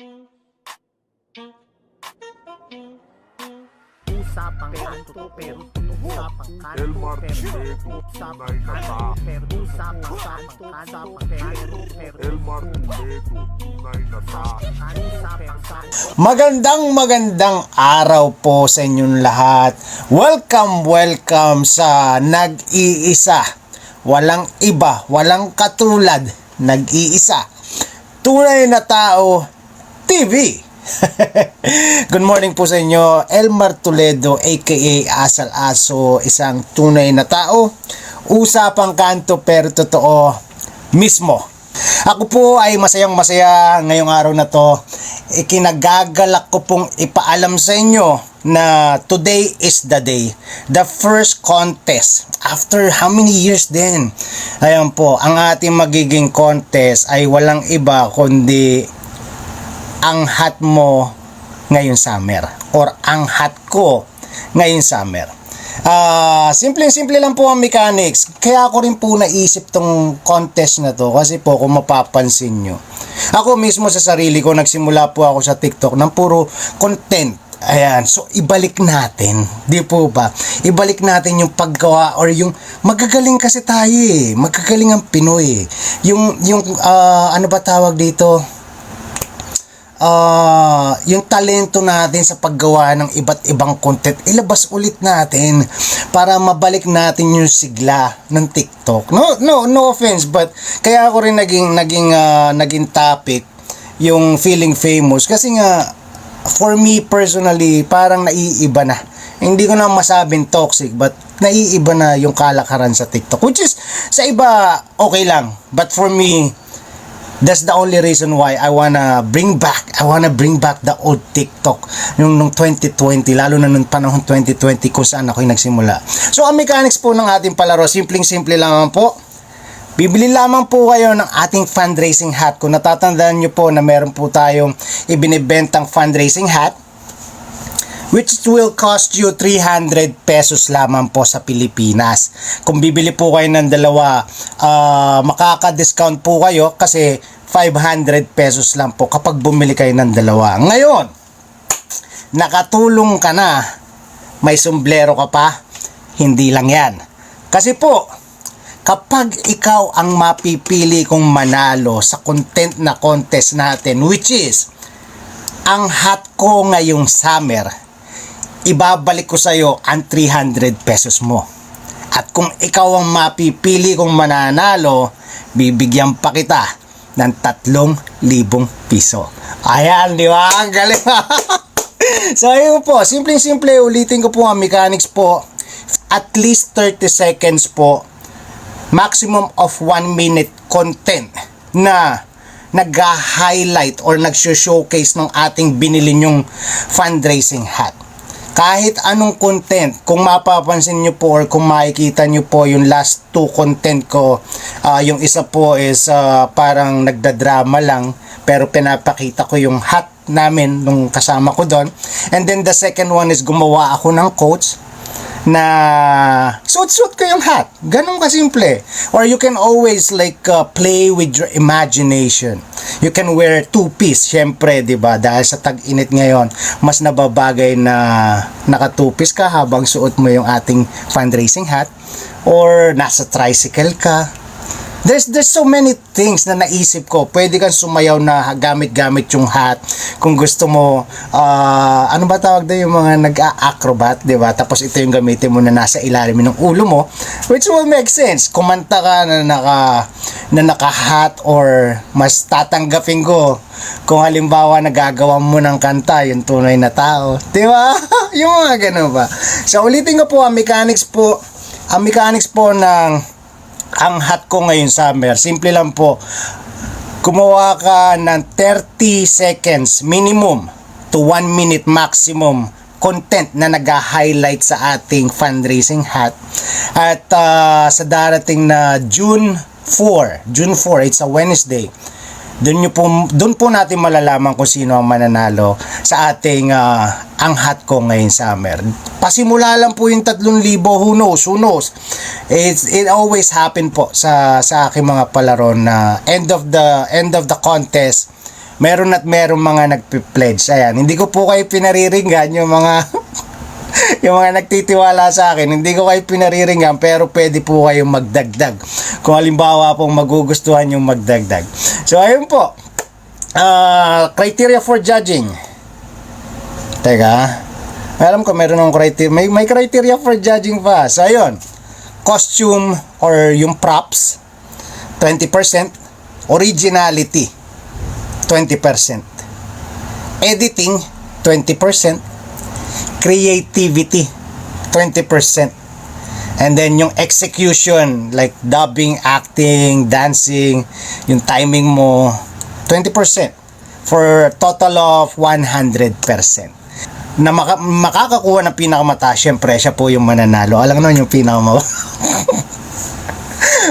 Usapang kanto pero usapang kanto Elmar pero Chinedo, usapang tunay na pero usapang kanto usapang kanto pero Elmar Toledo, tunay na kanto Magandang magandang araw po sa inyong lahat. Welcome, welcome sa Nag-iisa. Walang iba, walang katulad. Nag-iisa. Tunay na tao, TV. Good morning po sa inyo. Elmar Toledo aka Asal Aso, isang tunay na tao. Usapang kanto pero totoo mismo. Ako po ay masayang masaya ngayong araw na to. Ikinagagalak ko pong ipaalam sa inyo na today is the day. The first contest. After how many years din? Ayan po, ang ating magiging contest ay walang iba kundi ang hat mo ngayon summer or ang hat ko ngayon summer. Ah, simple-simple lang po ang mechanics. Kaya ako rin po naisip tong contest na to kasi po kung mapapansin nyo. Ako mismo sa sarili ko nagsimula po ako sa TikTok ng puro content. Ayan, so ibalik natin, di po ba? Ibalik natin yung paggawa or yung magagaling kasi tayo eh. Magagaling ang Pinoy. Yung yung ah, ano ba tawag dito? Ah yung talento natin sa paggawa ng iba't ibang content, ilabas ulit natin para mabalik natin yung sigla ng TikTok. No, no, no offense, but kaya ako rin naging naging ah, naging topic yung feeling famous kasi nga for me personally parang naiiba na. Hindi ko na masabing toxic but naiiba na yung kalakaran sa TikTok which is sa iba okay lang but for me That's the only reason why I wanna bring back, I wanna bring back the old TikTok nung, nung 2020, lalo na nung panahon 2020 kung saan ako yung nagsimula. So, ang mechanics po ng ating palaro, simpleng-simple lamang po. Bibili lamang po kayo ng ating fundraising hat. Kung natatandaan nyo po na meron po tayong ibinibentang fundraising hat, which will cost you 300 pesos lamang po sa Pilipinas. Kung bibili po kayo ng dalawa, ah, makaka-discount po kayo kasi 500 pesos lang po kapag bumili kayo ng dalawa. Ngayon, nakatulong ka na, may sombrero ka pa, hindi lang yan. Kasi po, kapag ikaw ang mapipili kong manalo sa content na contest natin, which is, ang hat ko ngayong summer, ibabalik ko sa iyo ang 300 pesos mo. At kung ikaw ang mapipili kong mananalo, bibigyan pa kita ng 3,000 piso. Ayan, di ba? Ang galing. so, ayun po. Simple-simple, ulitin ko po ang mechanics po. At least 30 seconds po. Maximum of 1 minute content na nag-highlight or nag-showcase ng ating binili nyong fundraising hat kahit anong content, kung mapapansin nyo po or kung makikita nyo po yung last two content ko, ah, yung isa po is ah, parang nagdadrama lang, pero pinapakita ko yung hat namin nung kasama ko doon. And then the second one is gumawa ako ng quotes na suit-suit ko yung hat. Ganun kasimple. Or you can always like uh, play with your imagination. You can wear two-piece, syempre, 'di ba? Dahil sa tag-init ngayon, mas nababagay na naka-two-piece ka habang suot mo yung ating fundraising hat or nasa tricycle ka. There's there's so many things na naisip ko. Pwede kang sumayaw na gamit-gamit yung hat. Kung gusto mo, ah, ano ba tawag doon yung mga nag-acrobat, 'di ba? Tapos ito yung gamitin mo na nasa ilalim ng ulo mo, which will make sense. Kumanta ka na naka na naka-hat or mas tatanggapin ko kung halimbawa nagagawa mo ng kanta, yung tunay na tao. 'Di ba? yung mga ganun ba. So ulitin ko po ang mechanics po, ang mechanics po ng ang hat ko ngayon summer. Simple lang po. Gumawa ka ng 30 seconds minimum to 1 minute maximum content na nag-highlight sa ating fundraising hat. At ah, sa darating na June 4, June 4, it's a Wednesday. Doon nyo po doon po natin malalaman kung sino ang mananalo sa ating ah, ang hat ko ngayon summer. Pasimula lang po yung 3,000, who knows, who knows. It's, it always happen po sa sa aking mga palaro na end of the end of the contest meron at meron mga nagpi-pledge. Ayan, hindi ko po kayo pinariringgan yung mga yung mga nagtitiwala sa akin, hindi ko kayo pinariringgan pero pwede po kayong magdagdag. Kung halimbawa pong magugustuhan yung magdagdag. So ayun po. Ah, criteria for judging. Teka. Alam ko meron ng criteria. May, may criteria for judging pa. So ayun. Costume or yung props 20%. Originality 20%. Editing 20% creativity 20% and then yung execution like dubbing, acting, dancing, yung timing mo 20% for total of 100% na maka- makakakuha ng pinakamataas syempre siya po yung mananalo alam naman yung pinakamababa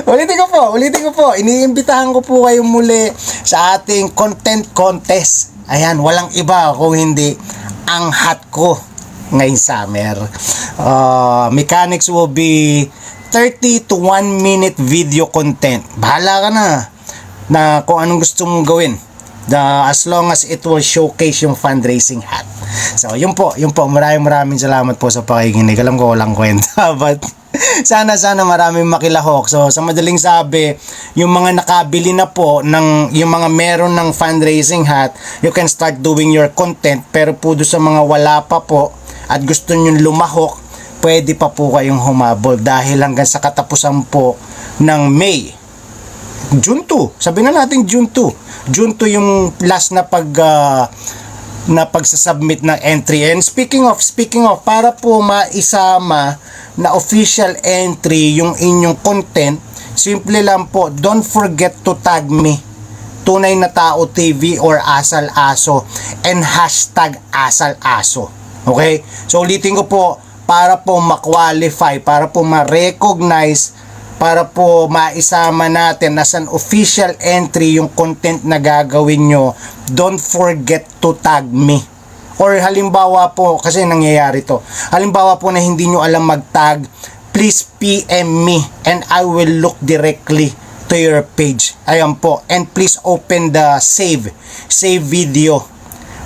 ulitin ko po, ulitin ko po. Iniimbitahan ko po kayo muli sa ating content contest. Ayan, walang iba kung hindi ang hat ko ngayong summer. Uh, mechanics will be 30 to 1 minute video content. Bahala ka na na kung anong gusto mong gawin. The, as long as it will showcase yung fundraising hat. So, yun po, yun po. Maraming maraming salamat po sa pakikinig. Alam ko walang kwenta, but sana sana maraming makilahok. So, sa madaling sabi, yung mga nakabili na po ng yung mga meron ng fundraising hat, you can start doing your content. Pero po doon sa mga wala pa po at gusto nyo lumahok, pwede pa po kayong humabol dahil hanggang sa katapusan po ng May June 2. Sabi na natin June 2. June 2 yung last na pag ah, na pagsasubmit ng entry. And speaking of, speaking of, para po maisama na official entry yung inyong content, simple lang po, don't forget to tag me tunay na tao TV or asal aso and hashtag asal aso. Okay? So ulitin ko po, para po ma-qualify, para po ma-recognize para po maisama natin as an official entry yung content na gagawin nyo, don't forget to tag me. Or halimbawa po, kasi nangyayari to, halimbawa po na hindi nyo alam mag-tag, please PM me and I will look directly to your page. Ayan po. And please open the save, save video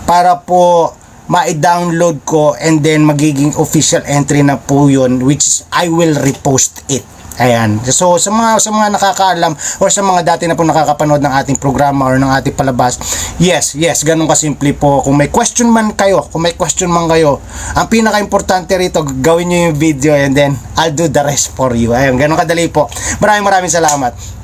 para po ma-download ko and then magiging official entry na po yun which I will repost it. Ayan. So sa mga sa mga nakakaalam or sa mga dati na po nakakapanood ng ating programa or ng ating palabas, yes, yes, ganun kasimple po. Kung may question man kayo, kung may question man kayo, ang pinaka-importante rito, gawin niyo yung video and then I'll do the rest for you. Ayun, ganun kadali po. Maraming maraming salamat.